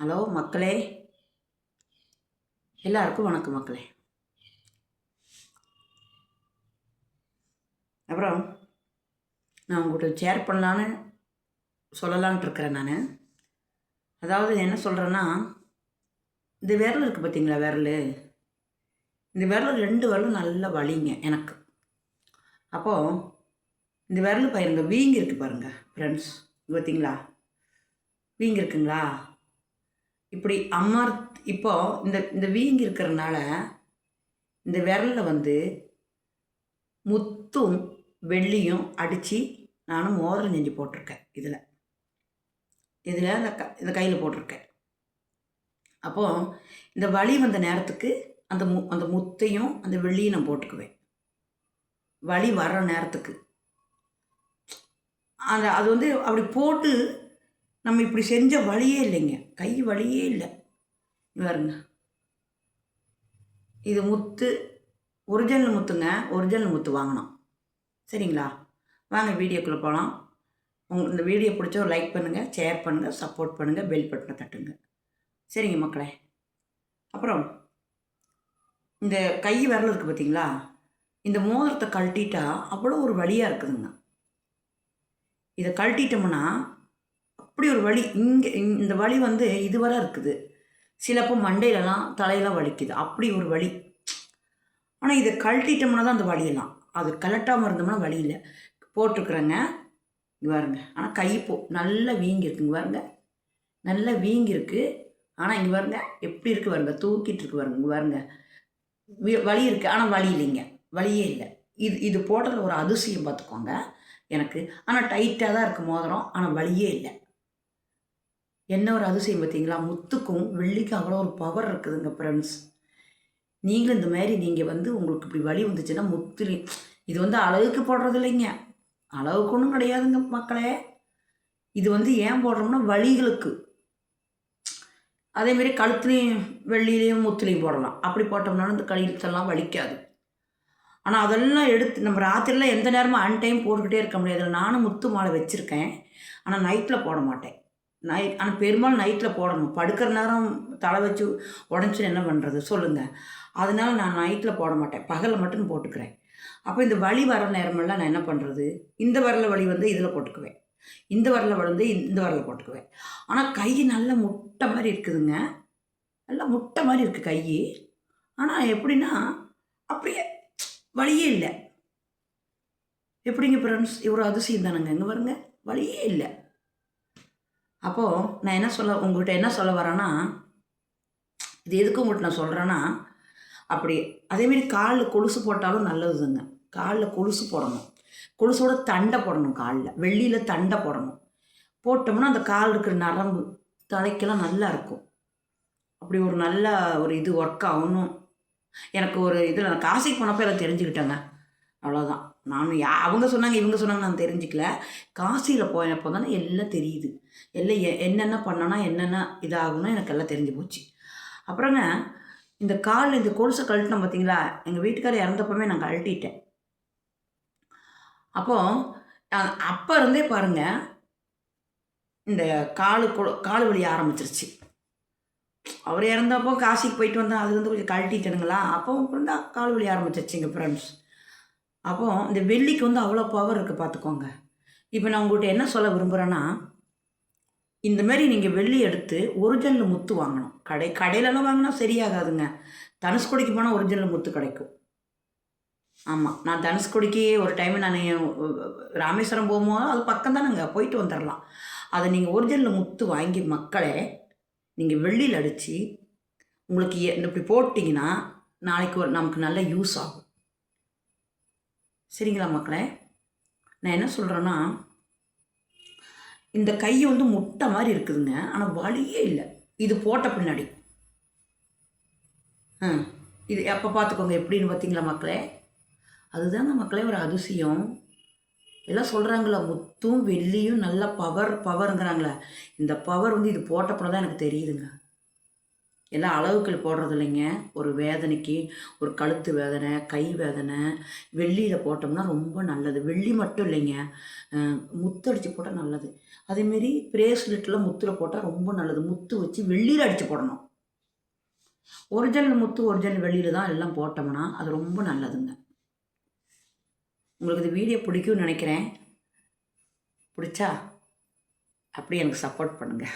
Hello மக்களே. எல்லாருக்கும் வணக்கம் மக்களே. அப்புறம் நான் உங்கள்கிட்ட ஷேர் பண்ணலான்னு சொல்லலான்ட்டு இருக்கிறேன் நான். அதாவது என்ன சொல்கிறேன்னா இந்த விரல் இருக்குது பார்த்தீங்களா விரல்? இந்த விரல் ரெண்டு விரலும் நல்லா வலிங்க எனக்கு. அப்போது இந்த விரல் பாருங்க வீங்கி இருக்குது பாருங்கள் ஃப்ரெண்ட்ஸ் பார்த்தீங்களா வீங்கி இருக்குங்களா இப்படி அமர் இப்போ இந்த இந்த வீங்கி இருக்கிறனால இந்த விரலில் வந்து முத்தும் வெள்ளியும் அடித்து நானும் மோதிரம் செஞ்சு போட்டிருக்கேன் இதில். இதில் அந்த க இந்த கையில் போட்டிருக்கேன். அப்போது இந்த வலி வந்த நேரத்துக்கு அந்த மு அந்த முத்தையும் அந்த வெள்ளியும் நான் போட்டுக்குவேன். வலி வர்ற நேரத்துக்கு. அந்த அது வந்து அப்படி போட்டு நம்ம இப்படி செஞ்ச வழியே இல்லைங்க. கை வழியே இல்லை. பாருங்க. இது முத்து ஒரிஜினல் முத்துங்க. ஒரிஜினல் முத்து வாங்கினோம். சரிங்களா? வாங்க வீடியோக்குள்ளே போகலாம் உங்கள் இந்த வீடியோ பிடிச்சோ லைக் பண்ணுங்கள் ஷேர் பண்ணுங்கள் சப்போர்ட் பண்ணுங்கள் பெல் பட்டனை தட்டுங்க. சரிங்க மக்களே. அப்புறம் இந்த கை விரல் இருக்குது பார்த்தீங்களா இந்த மோதிரத்தை கழட்டிட்டா அவ்வளோ ஒரு வழியாக இருக்குதுங்க. இதை கழட்டிட்டோம்னா அப்படி ஒரு வலி இங்கே இந்த வலி வந்து இதுவரை இருக்குது. சிலப்போ மண்டையிலலாம் தலையெல்லாம் வலிக்குது. அப்படி ஒரு வலி. ஆனால் இதை கழட்டிட்டோம்னா தான் அந்த வலியெல்லாம். அது கலட்டாமல் இருந்தோம்னா வலி இல்லை. போட்டிருக்குறேங்க. இங்கே பாருங்க. ஆனால் கை போ நல்லா வீங்கியிருக்குங்க பாருங்க. நல்லா வீங்கியிருக்கு. ஆனால் இங்கே பாருங்க. எப்படி இருக்கு பாருங்க. தூக்கிட்டு இருக்கு பாருங்க. பாருங்க. வலி இருக்குது ஆனால் வலி இல்லைங்க. வலியே இல்லை. இது இது போட்டதில் ஒரு அதிசயம் பார்த்துக்கோங்க எனக்கு. ஆனால் டைட்டாக தான் இருக்குது மோதிரம். ஆனால் வலியே இல்லை. என்ன ஒரு அதிசயம் பார்த்தீங்களா? முத்துக்கும் வெள்ளிக்கும் அவ்வளோ ஒரு பவர் இருக்குதுங்க ஃப்ரெண்ட்ஸ் நீங்களும் இந்த மாதிரி நீங்கள் வந்து உங்களுக்கு இப்படி வலி வந்துச்சுன்னா முத்துலி இது வந்து அளவுக்கு போடுறது இல்லைங்க. அளவுக்கு ஒன்றும் கிடையாதுங்க மக்களே. இது வந்து ஏன் போடுறோம்னா வலிகளுக்கு. அதேமாரி கழுத்துலையும் வெள்ளிலையும் முத்துலையும் போடலாம். அப்படி போட்டோம்னாலும் இந்த கழுத்தெல்லாம் வலிக்காது. ஆனால் அதெல்லாம் எடுத்து நம்ம ராத்திரிலாம் எந்த நேரமும் அன் டைம் போட்டுக்கிட்டே இருக்க முடியாது நானும் முத்து மாலை வச்சுருக்கேன். ஆனால் நைட்டில் போட மாட்டேன். நைட் ஆனால் பெரும்பாலும் நைட்டில் போடணும். படுக்கிற நேரம் தலை வச்சு உடஞ்சி என்ன பண்ணுறது சொல்லுங்கள் அதனால் நான் நைட்டில் போட மாட்டேன். பகலில் மட்டும் போட்டுக்கிறேன். அப்போ இந்த வலி வர நேரமெல்லாம் நான் என்ன பண்ணுறது இந்த வரல வலி வந்து இதில் போட்டுக்குவேன். இந்த வரல வலி வந்து இந்த வரல போட்டுக்குவேன். ஆனால் கை நல்ல முட்டை மாதிரி இருக்குதுங்க. நல்லா முட்டை மாதிரி இருக்குது கை. ஆனால் எப்படின்னா அப்படியே வழியே இல்லை. எப்படிங்க ஃப்ரெண்ட்ஸ் இவ்வளோ அதிசயம் தானுங்க. இங்கே வருங்க வழியே இல்லை. அப்போது நான் என்ன சொல்ல உங்கள்கிட்ட என்ன சொல்ல வரேன்னா இது எதுக்கு உங்கள்கிட்ட நான் சொல்கிறேன்னா அப்படி அதேமாரி காலில் கொலுசு போட்டாலும் நல்லதுங்க. காலில் கொலுசு போடணும். கொலுசோட தண்டை போடணும் காலில். வெள்ளியில் தண்டை போடணும். போட்டோம்னா அந்த கால் இருக்கிற நரம்பு தலைக்கெல்லாம் நல்லா இருக்கும். அப்படி ஒரு நல்ல ஒரு இது ஒர்க் ஆகணும். எனக்கு ஒரு இதில் நான் காசிக்கு போனப்போ எல்லாம் தெரிஞ்சுக்கிட்டேங்க. அவ்வளோதான் நான் யா அவங்க சொன்னாங்க இவங்க சொன்னாங்க நான் தெரிஞ்சுக்கல. காசியில் போயப்போ தானே எல்லாம் தெரியுது. எல்லாம் எ- என்னென்ன பண்ணனா என்னென்ன இதாகணும் எனக்கு எல்லாம் தெரிஞ்சு போச்சு. அப்புறங்க இந்த கால் இந்த கொலுசை கழட்டினோம் பார்த்தீங்களா எங்கள் வீட்டுக்காரர் இறந்தப்பமே நான் கழட்டிட்டேன். அப்போது அப்போ இருந்தே பாருங்க இந்த காலு கால் காலு வலி ஆரம்பிச்சிருச்சு. அவர் இறந்தப்போ காசிக்கு போயிட்டு வந்தேன் அது வந்து கொஞ்சம் கழட்டிட்டேனுங்களா? அப்போ அப்புறம் தான் கால் வலி எங்கள் ஃப்ரெண்ட்ஸ் அப்போ இந்த வெள்ளிக்கு வந்து அவ்வளோ பவர் இருக்குது பார்த்துக்கோங்க. இப்போ நான் உங்கள்கிட்ட என்ன சொல்ல விரும்புகிறேன்னா இந்த மாதிரி நீங்கள் வெள்ளி எடுத்து ஒரிஜினல் முத்து வாங்கணும். கடை கடையிலலாம் வாங்கினா சரியாகாதுங்க. தனுஷ்கோடிக்கு போனால் ஒரிஜினல் முத்து கிடைக்கும். ஆமாம் நான் தனுஷ்கோடிக்கு ஒரு டைம் நான் ராமேஸ்வரம் போகும்போது அது பக்கம் தானேங்க போயிட்டு வந்துடலாம் அதை நீங்கள் ஒரிஜினல் முத்து வாங்கி மக்களே நீங்கள் வெள்ளியில் அடித்து உங்களுக்கு இப்படி போட்டிங்கன்னா நாளைக்கு ஒரு நமக்கு நல்ல யூஸ் ஆகும். சரிங்களா மக்களே? நான் என்ன சொல்கிறேன்னா இந்த கை வந்து முட்டை மாதிரி இருக்குதுங்க. ஆனால் வலியே இல்லை. இது போட்ட பின்னாடி. ஆ இது எப்போ பார்த்துக்கோங்க எப்படின்னு பார்த்தீங்களா மக்களே? அதுதாங்க மக்களே ஒரு அதிசயம். எல்லாம் சொல்கிறாங்களா முத்தும் வெள்ளியும் நல்ல பவர் பவருங்கிறாங்களே இந்த பவர் வந்து இது போட்டப்பட தான் எனக்கு தெரியுதுங்க. எல்லாம் அளவுக்கள் போடுறது இல்லைங்க ஒரு வேதனைக்கு ஒரு கழுத்து வேதனை கை வேதனை வெள்ளியில் போட்டோம்னா ரொம்ப நல்லது. வெள்ளி மட்டும் இல்லைங்க. முத்து அடித்து போட்டால் நல்லது. அதேமாரி பிரேஸ்லெட்டில் முத்தில் போட்டால் ரொம்ப நல்லது. முத்து வச்சு வெள்ளியில் அடித்து போடணும். ஒரிஜினல் முத்து ஒரிஜினல் வெளியில் தான் எல்லாம் போட்டோம்னா அது ரொம்ப நல்லதுங்க. உங்களுக்கு இது வீடியோ பிடிக்கும்னு நினைக்கிறேன். பிடிச்சா அப்படியே எனக்கு சப்போர்ட் பண்ணுங்கள்